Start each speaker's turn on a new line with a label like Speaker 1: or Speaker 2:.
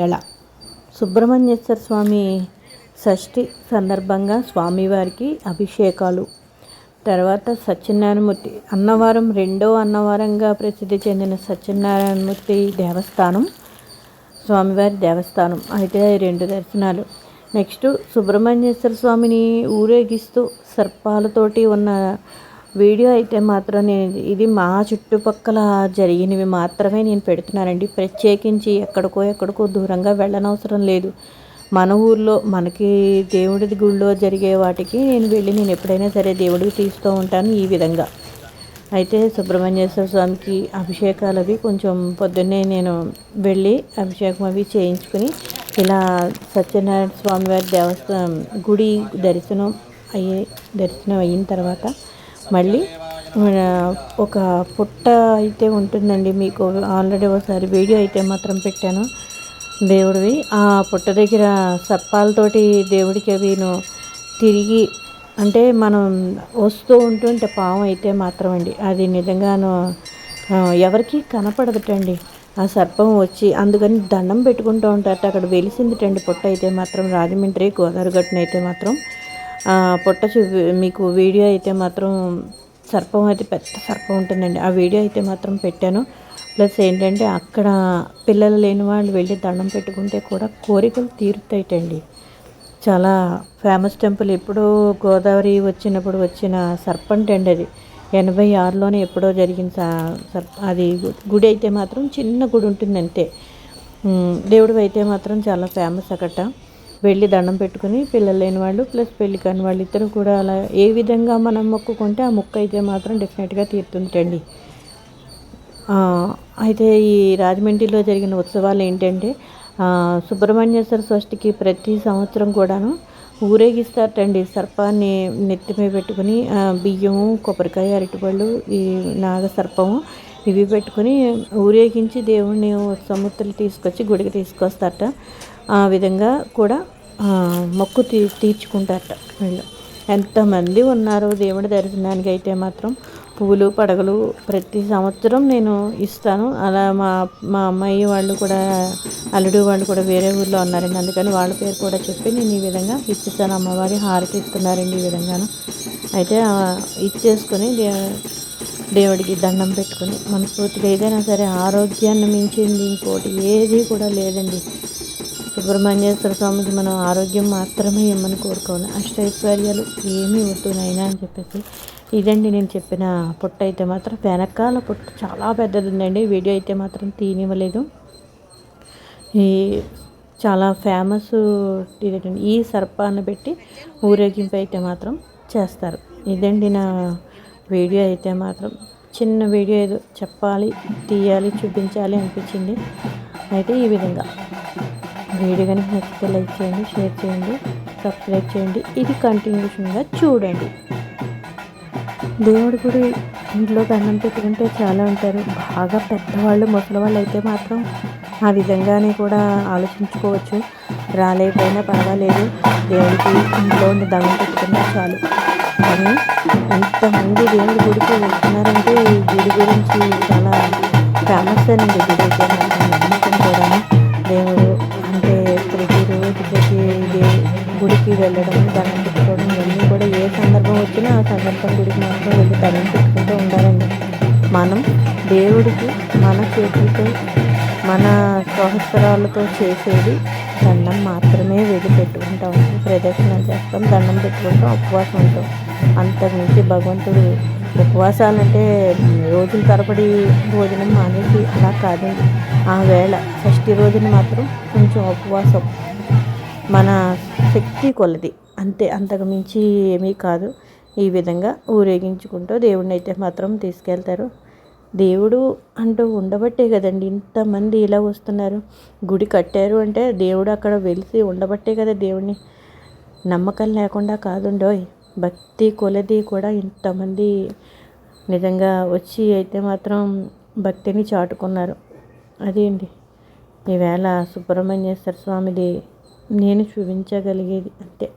Speaker 1: వేళ సుబ్రహ్మణ్యేశ్వర స్వామి షష్ఠి సందర్భంగా స్వామివారికి అభిషేకాలు. తర్వాత సత్యనారాయణమూర్తి అన్నవరం రెండో అన్నవరంగా ప్రసిద్ధి చెందిన సత్యనారాయణమూర్తి దేవస్థానం స్వామివారి దేవస్థానం. అయితే రెండు దర్శనాలు. నెక్స్ట్ సుబ్రహ్మణ్యేశ్వర స్వామిని ఊరేగిస్తూ సర్పాలతోటి ఉన్న వీడియో అయితే మాత్రం నేను ఇది మా చుట్టుపక్కల జరిగినవి మాత్రమే నేను పెడుతున్నానండి. ప్రత్యేకించి ఎక్కడికో ఎక్కడికో దూరంగా వెళ్ళనవసరం లేదు. మన ఊర్లో మనకి దేవుడి గుళ్ళో జరిగే వాటికి నేను వెళ్ళి నేను ఎప్పుడైనా సరే దేవుడికి తీస్తూ ఉంటాను ఈ విధంగా. అయితే సుబ్రహ్మణ్యేశ్వర స్వామికి అభిషేకాలు అవి కొంచెం పొద్దున్నే నేను వెళ్ళి అభిషేకం అవి చేయించుకుని ఇలా సత్యనారాయణ స్వామి వారి దేవస్థానం గుడి దర్శనం అయ్యి దర్శనం అయిన తర్వాత మళ్ళీ ఒక పుట్ట అయితే ఉంటుందండి మీకు. ఆల్రెడీ ఒకసారి వీడియో అయితే మాత్రం పెట్టాను. దేవుడివి ఆ పుట్ట దగ్గర సర్పాలతోటి దేవుడికి అవిను తిరిగి అంటే మనం వస్తూ ఉంటుంటే పాము అయితే మాత్రం అండి. అది నిజంగాను ఎవరికి కనపడదుటండి. ఆ సర్పం వచ్చి అందుకని దండం పెట్టుకుంటూ ఉంటారట. అక్కడ వెలిసిందిటండి పుట్ట అయితే మాత్రం. రాజమండ్రి గోదావరి గట్టున అయితే మాత్రం. పొట్ట మీకు వీడియో అయితే మాత్రం సర్పం అయితే పెద్ద సర్పం ఉంటుందండి. ఆ వీడియో అయితే మాత్రం పెట్టాను. ప్లస్ ఏంటంటే అక్కడ పిల్లలు లేని వాళ్ళు వెళ్ళి దండం పెట్టుకుంటే కూడా కోరికలు తీరుతాయిటండి. చాలా ఫేమస్ టెంపుల్. ఎప్పుడో గోదావరి వచ్చినప్పుడు వచ్చిన సర్పంట్ అండి అది. ఎనభై ఆరులోనే ఎప్పుడో జరిగిన సర్ప అది గుడి అయితే మాత్రం చిన్న గుడి ఉంటుంది అంతే దేవుడు అయితే మాత్రం చాలా ఫేమస్ అక్కడ వెళ్ళి దండం పెట్టుకుని పిల్లలు లేని వాళ్ళు ప్లస్ పెళ్ళి కాని వాళ్ళు ఇద్దరు కూడా అలా ఏ విధంగా మనం మొక్కుకుంటే ఆ మొక్క అయితే మాత్రం డెఫినెట్గా తీరుతుంటండి అయితే ఈ రాజమండ్రిలో జరిగిన ఉత్సవాలు ఏంటంటే సుబ్రహ్మణ్యేశ్వర షష్ఠికి ప్రతి సంవత్సరం కూడాను ఊరేగిస్తారటండి. సర్పాన్ని నెత్తిమే పెట్టుకుని బియ్యము కొబ్బరికాయ అరటిపళ్ళు ఈ నాగ సర్పము ఇవి పెట్టుకుని ఊరేగించి దేవుణ్ణి సముద్రం తీసుకొచ్చి గుడికి తీసుకొస్తారట. ఆ విధంగా కూడా మొక్కు తీ తీర్చుకుంటారట వీళ్ళు. ఎంతమంది ఉన్నారు దేవుడి దర్శనానికి అయితే మాత్రం పువ్వులు పడగలు ప్రతి సంవత్సరం నేను ఇస్తాను. అలా మా మా అమ్మాయి వాళ్ళు కూడా అల్లుడు వాళ్ళు కూడా వేరే ఊర్లో ఉన్నారండి. అందుకని వాళ్ళ పేరు కూడా చెప్పి నేను ఈ విధంగా ఇచ్చేసాను. అమ్మవారి హారతి ఇస్తున్నారండి ఈ విధంగాను. అయితే ఇచ్చేసుకొని దేవుడికి దండం పెట్టుకుని మనస్ఫూర్తిగా ఏదైనా సరే ఆరోగ్యాన్ని మించింది ఇంకోటి ఏది కూడా లేదండి. సుబ్రహ్మణ్యేశ్వర స్వామికి మనం ఆరోగ్యం మాత్రమే ఇమ్మని కోరుకోవాలి అష్టైశ్వర్యాలు ఏమీ వద్దునైనా అని చెప్పేసి ఇదండి నేను చెప్పిన పుట్ట అయితే మాత్రం. వెనకాల పొట్టు చాలా పెద్దది ఉందండి వీడియో అయితే మాత్రం తీనివ్వలేదు. ఈ చాలా ఫేమస్ ఇదేంటండి? ఈ సర్పాన్ని పెట్టి ఊరేగింపు అయితే మాత్రం చేస్తారు. ఇదండి నా వీడియో అయితే మాత్రం. చిన్న వీడియో ఏదో చెప్పాలి తీయాలి చూపించాలి అనిపించింది. అయితే ఈ విధంగా. వీడియో కనుక నచ్చితే లైక్ చేయండి షేర్ చేయండి సబ్స్క్రైబ్ చేయండి. ఇది కంటిన్యూషన్గా చూడండి. దేవుడి గుడి ఇంట్లో దండం పెట్టుకుంటే చాలా ఉంటారు. బాగా పెద్దవాళ్ళు ముసలివాళ్ళు అయితే మాత్రం ఆ విధంగానే కూడా ఆలోచించుకోవచ్చు. రాలేకపోయినా పర్వాలేదు. దేవుడికి ఇంట్లో ఉండి దండం పెట్టుకున్నా చాలు. కానీ ఎంతమంది దేవుడి గుడికి వెళ్తున్నారంటే ఈ గుడి గురించి చాలా ఫేమస్ అండి. గుడి గుడికి వెళ్ళడం దండం పెట్టుకోవడం ఇవన్నీ కూడా ఏ సందర్భం వచ్చినా ఆ సందర్భం గుడికి మాత్రం వెళ్ళి దండం పెట్టుకుంటూ ఉండాలండి. మనం దేవుడికి మన చేతులతో మన సహస్రాలతో చేసేది దండం మాత్రమే వెళ్ళి పెట్టుకుంటాం ప్రదక్షిణ చేస్తాం దండం పెట్టుకుంటాం ఉపవాసం ఉంటాం. అంతకుమించి భగవంతుడు ఉపవాసాలంటే రోజుల తరబడి భోజనం మానేసి అలా కాదండి. ఆ వేళ షష్ఠి రోజున మాత్రం కొంచెం ఉపవాసం. మన శక్తి కొలది. అంతే అంతకు మించి ఏమీ కాదు. ఈ విధంగా ఊరేగించుకుంటూ దేవుడిని అయితే మాత్రం తీసుకెళ్తారు. దేవుడు అంటూ ఉండబట్టే కదండి ఇంతమంది ఇలా వస్తున్నారు. గుడి కట్టారు అంటే దేవుడు అక్కడ వెలిసి ఉండబట్టే కదా దేవుడిని నమ్మకం లేకుండా కాదుండోయ్. భక్తి కొలది కూడా ఇంతమంది నిజంగా వచ్చి అయితే మాత్రం భక్తిని చాటుకున్నారు. అదే అండి ఈవేళ సుబ్రహ్మణ్యేశ్వర స్వామిది నేను చూపించగలిగేది అంతే.